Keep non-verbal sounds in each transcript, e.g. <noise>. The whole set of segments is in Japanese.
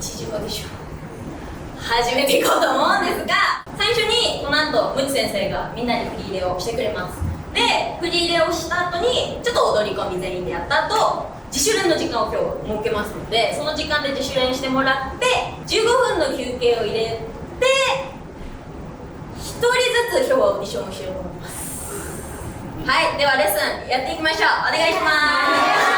日常でしょ。始めていこうと思うんですが最初にこの後ムチ先生がみんなに振り入れをしてくれます。で振り入れをした後にちょっと踊り込み全員でやった後自主練の時間を今日設けますのでその時間で自主練してもらって15分の休憩を入れて1人ずつ今日はオーディションをしようと思います。はいではレッスンやっていきましょう。お願いします。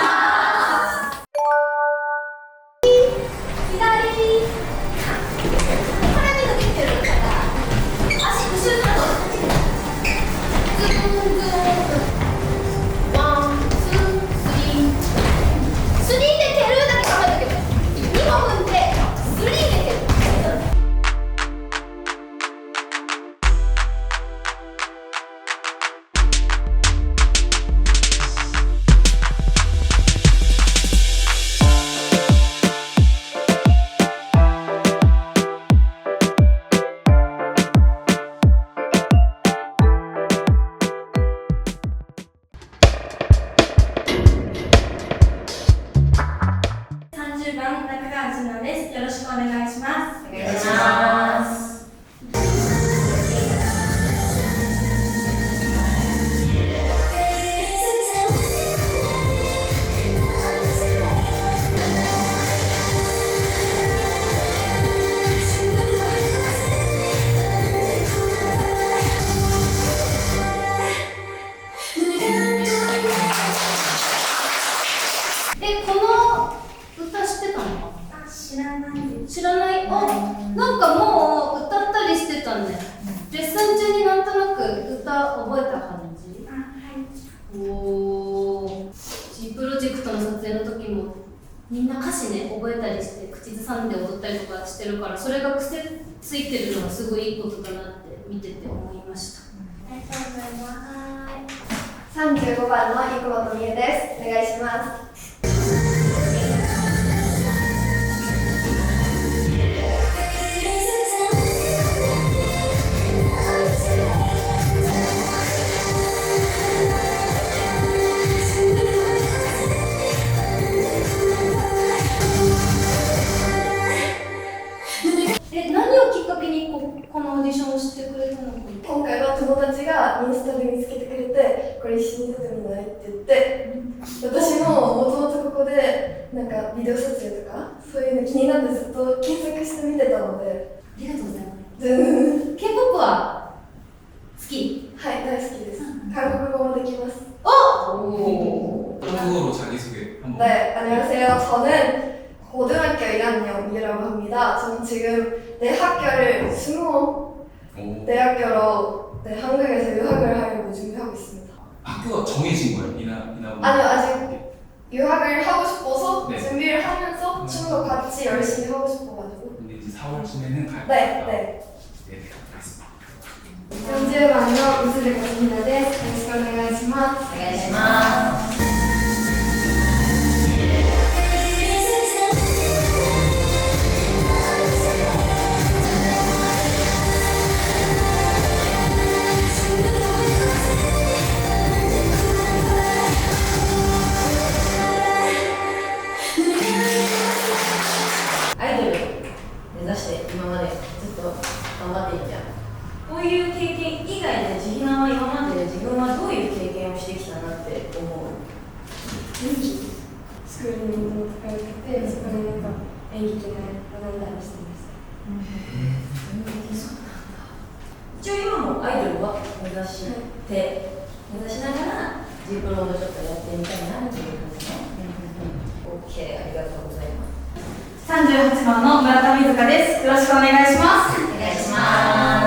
願いします。おープロジェクトの撮影の時もみんな歌詞ね覚えたりして口ずさんで踊ったりとかしてるからそれが癖ついてるのはすごいいいことだなって見てて思いましたありがとうございます。35番の生本美恵です。お願いします。っ 하면서 춤도 같이 열심히 하고 싶어가지고. 근데 이제 4월쯤에는 갈 네, 거다. 네. 네, 알겠습니다. 40番の水出小みです。よろしくお願いします。お願いします こういう経験以外で自は今まで自分はどういう経験をしてきたなって思う？スクールにも通ってて、そこでなんか演技で学んだりしてました。一応今もアイドルは目指して、目指しながらプロもちょっとやってみたいなっていう感じね、OK ありがとうございます38番の村田瑞香です。よろしくお願いします。お願いします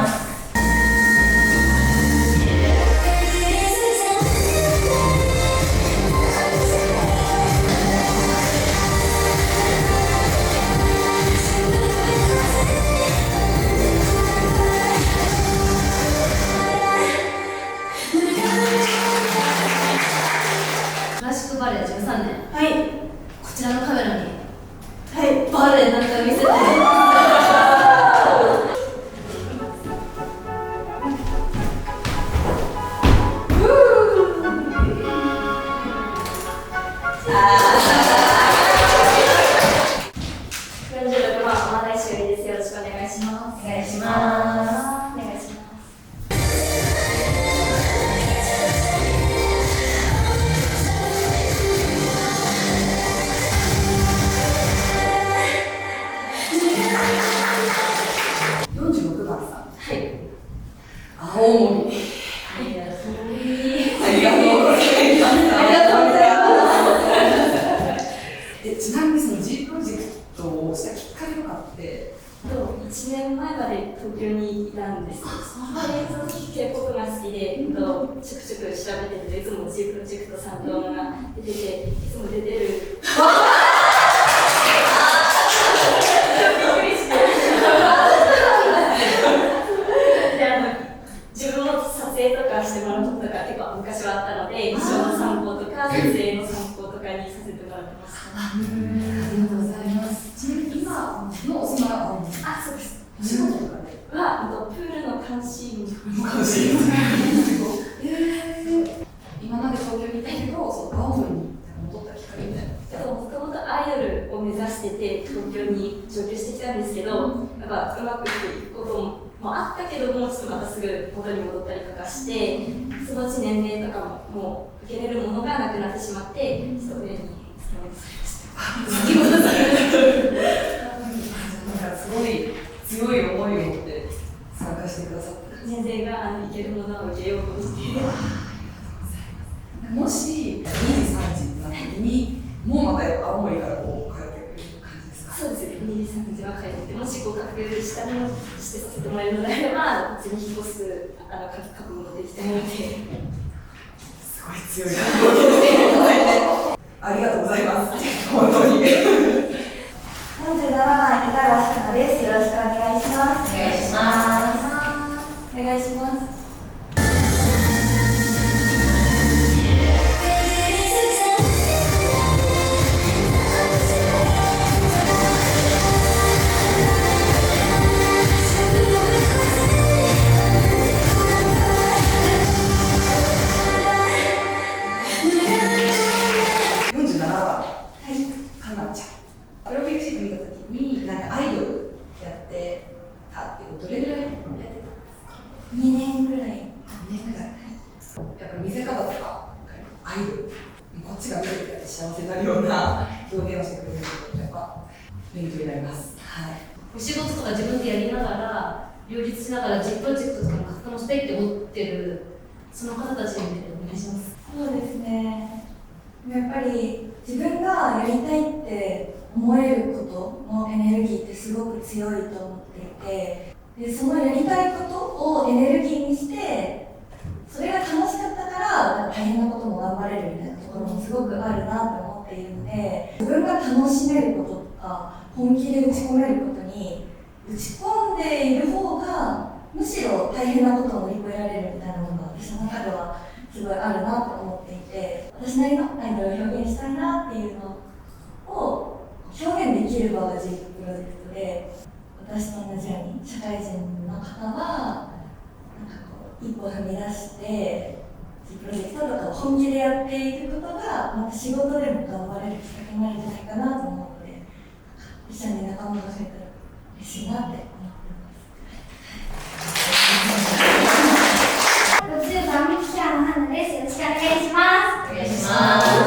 そのうち年齢とかももう受けれるものがなくなってしまってちょっましたす。ごい強い思いを持って参加してくださった先生が <laughs> あのいけるものを受けようとしてもし2時3時になった時にもうまた青森からこうね2時3時は帰ってもし合格したりもしてさせてもらえるのであればこっちに引っ越すあの覚悟もできたのですごい強い。<laughs> ありがとうございます。<laughs> <laughs> 本当に47番アイドルこっちが見てて幸せになるような表現をしてくれることやっぱ勉強になります。はい。お仕事とか自分でやりながら両立しながら実プロジェクトとかも活動したいって思ってるその方たちに向けてお願いします。そうですね。やっぱり自分がやりたいって思えることのエネルギーってすごく強いと思っていて、でそのやりたいことをエネルギーにして、それが楽しかったから大変なことも頑張れるみたいなところもすごくあるなと思っているので、自分が楽しめることとか本気で打ち込めることに打ち込んでいる方がむしろ大変なことを乗り越えられるみたいなのが私の中ではすごいあるなと思っていて私なりのアイドルを表現したいなっていうのを表現できる場が G プロジェクトで私と同じように社会人の方はなんかこう一歩踏み出してプロジェクトとかを本気でやっていくことがまた仕事でも頑張れるきっかけになるんじゃないかなと思うので一緒に仲間が増えたら嬉しいなって思ってます50番記者の花ですよろしくお願いしますお願いします。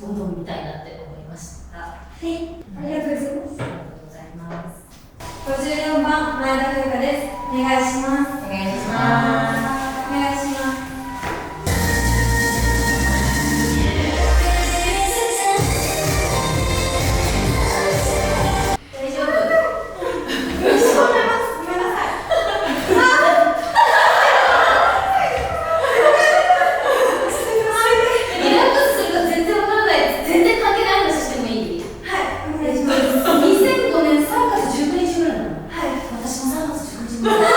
どどんどん見たいなって思いました。あはい、ありがとうございます。りがとうございます。54番前田風花です。お願いします Yeah. <laughs>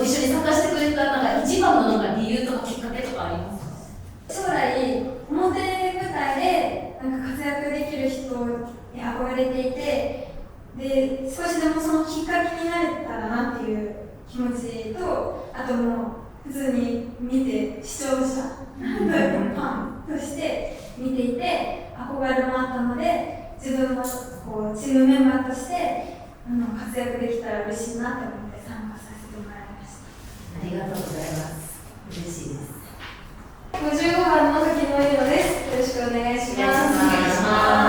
オーディションに参加してくれたなんか一番のなんか理由とかきっかけとかあります将来表舞台でなんか活躍できる人に憧れていてで少しでもそのきっかけになれたらなっていう気持ちとあともう普通に見て視聴者ファンとして見ていて憧れもあったので自分もこうチームメンバーとしてあの活躍できたら嬉しいなって思って参加させてもらいました。ありがとうございます嬉しいです55番の時の色です。よろしくお願いします。お願いします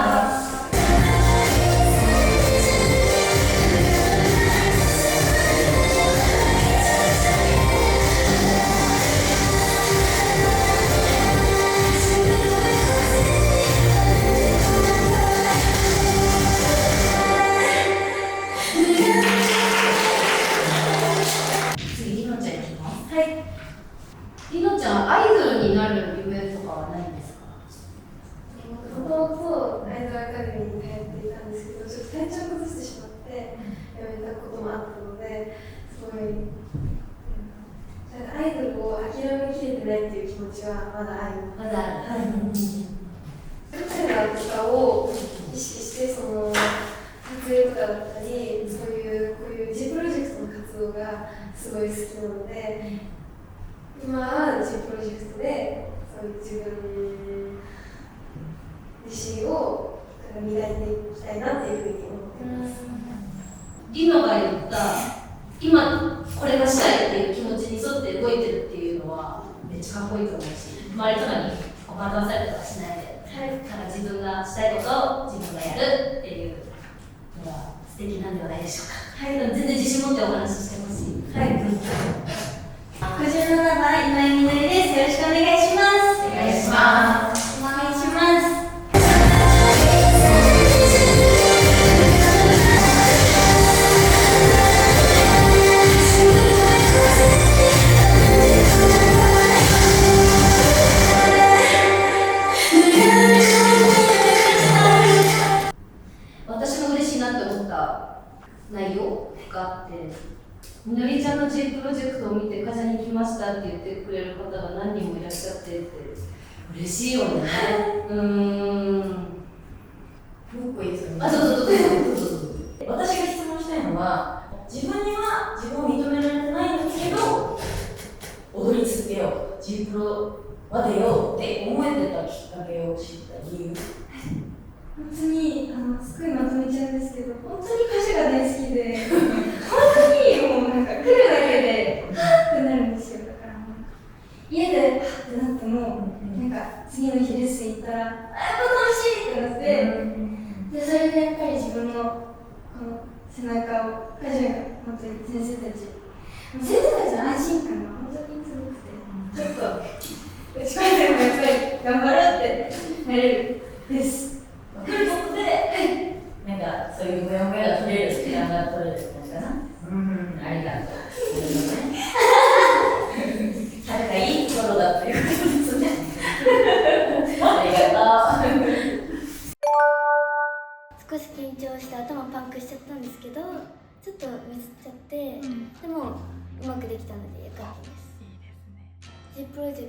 諦めきれてないっていう気持ちはまだありま。だあるカメラとかを意識してその撮影とかだったりそういうこういう G プロジェクトの活動がすごい好きなので今は G プロジェクトでそういう自分自身を磨いていきたいなっていうふうに思ってます。りのが言った今これがしたいっていう気持ちに沿って動いてるっちゃかっこいいと思うし周りとかにこう惑わされたりとかしないで、はい。なんか自分がしたいことを自分がやるっていうのが素敵なんではないでしょうか、はい、全然自信持ってお話ししてほしい。はい。57番今井みのりです。よろしくお願いします。お願いしますが何人もいらっしゃってって嬉しいよねうーんもう一個いいですかあそう。そうそうそうそう。私が質問したいのは自分には自分を認められてないんだけど踊り続けよう G プロは出ようって思えてたきっかけを知った理由。本当にあのすごいまとめちゃうんですけど本当に歌詞が大好きで <laughs> 本当にもうなんか来るだけではってなるんですよだからもう家ではってなってもなんか次の日レッスン行ったらあやっぱ楽しいってなってでそれでやっぱり自分のこの背中を歌詞が本当に先生たち。先生たちの安心感が本当にすごくてちょっと打ち込んでもやっぱり頑張ろうってなれるです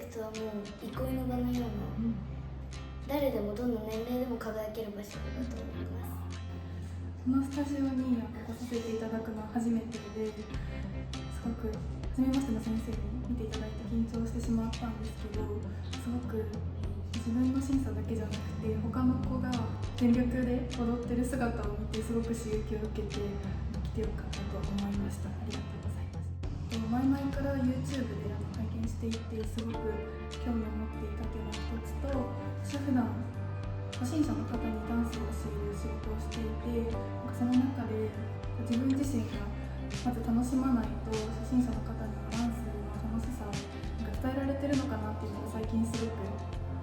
クトはもう憩いの場のような、誰でもどんな年齢でも輝ける場所だと思います。このスタジオに来させていただくのは初めてですごく初めましての先生に見ていただいて緊張してしまったんですけどすごく自分の審査だけじゃなくて他の子が全力で踊ってる姿を見てすごく刺激を受けて来てよかったと思いました。ありがとうございます。で前々から YouTube で見していてすごく興味を持っていたというのが一つと私は普段初心者の方にダンスを教える仕事をしていてその中で自分自身がまず楽しまないと初心者の方にはダンスの楽しさを伝えられてるのかなっていうのが最近すごく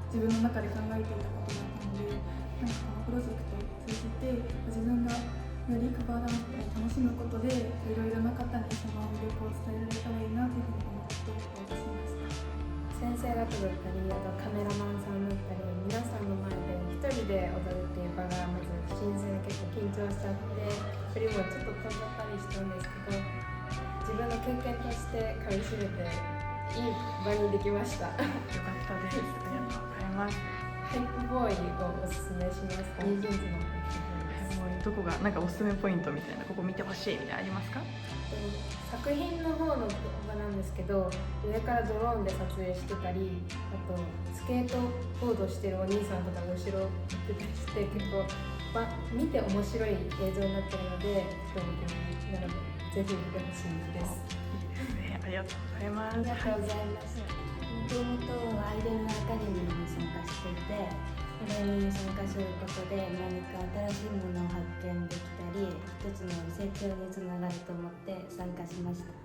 自分の中で考えていたことだったのでなんかこのプロジェクトを通じて自分がよりカバーダンスを楽しむことでいろいろな方にその魅力を伝えられたらいいなというふうに思って応募しました。先生方だったりあとカメラマンさんだったり皆さんの前で人で踊るっていう場がまず新鮮で結構緊張しちゃって振りもちょっと飛んじゃったりしたんですけど自分の経験としてかみしめていい場にできました。<laughs> よかったです。ありがとうござい。ますハイプボーイをおすすめしますニージーンズのどこがなんかおすすめポイントみたいなここ見てほしいみたいなのありますか？作品の方の動画なんですけど上からドローンで撮影してたりあとスケートボードしてるお兄さんとかが後ろ行ってたりして結構、ま、見て面白い映像になってるので人向けなのでぜひ見てほしいです。ねありがとうございます。ありがとうございます。もともとアイドルアカデミーに参加していてそれに参加することで何か新しいものを発見できたり一つの成長につながると思って参加しました。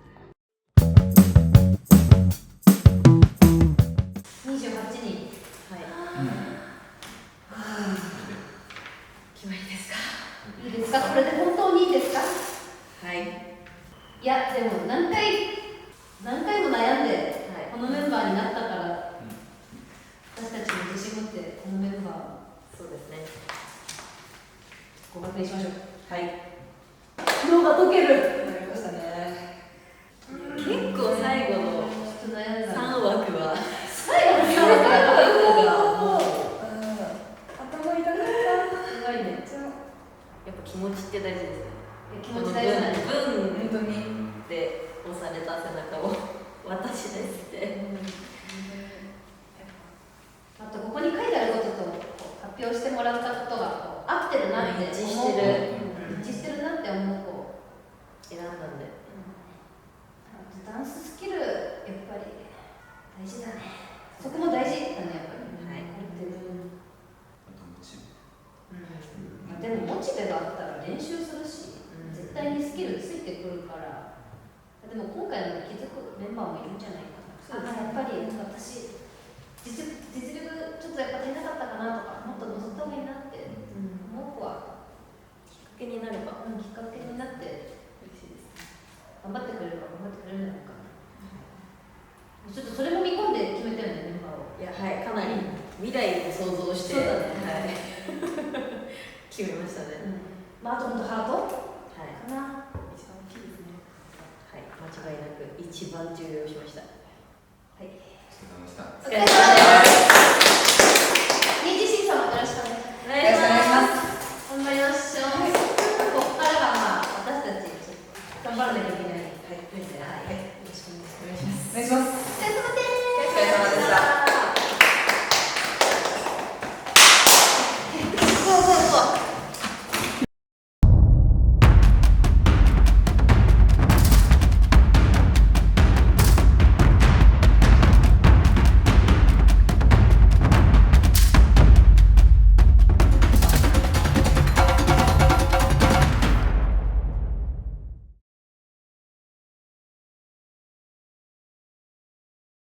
やっぱ気持ちって大事ですね。気持ち大事だね分本当にで押された背中を私ですって。あとここに書いてあることと発表してもらったことが合ってるなって一致思う。してる一致してるなって思うこ選んだんでうあとダンススキルやっぱり大事だねそこも大事だねやっぱりはいこれってうんあとモチまあでもモチベがあったら練習するし、絶対にスキルついてくるからでも今回の気づくメンバーもいるんじゃないかなあやっぱり私実力実力ちょっとやっぱ足りなかったかなとかもっと乗せた方がいいなって思う子は、きっかけになればうん、きっかけになって嬉しいです。頑張ってくれるか頑張ってくれるのかな、ちょっとそれも見込んで決めたよねメンバーをいやはいかなり未来を想像してそうだね。はい。<laughs> 決めましたね。まああと本当ハートはいかな一番大きいですねはい間違いなく一番重要しました。はい。お疲れ様でした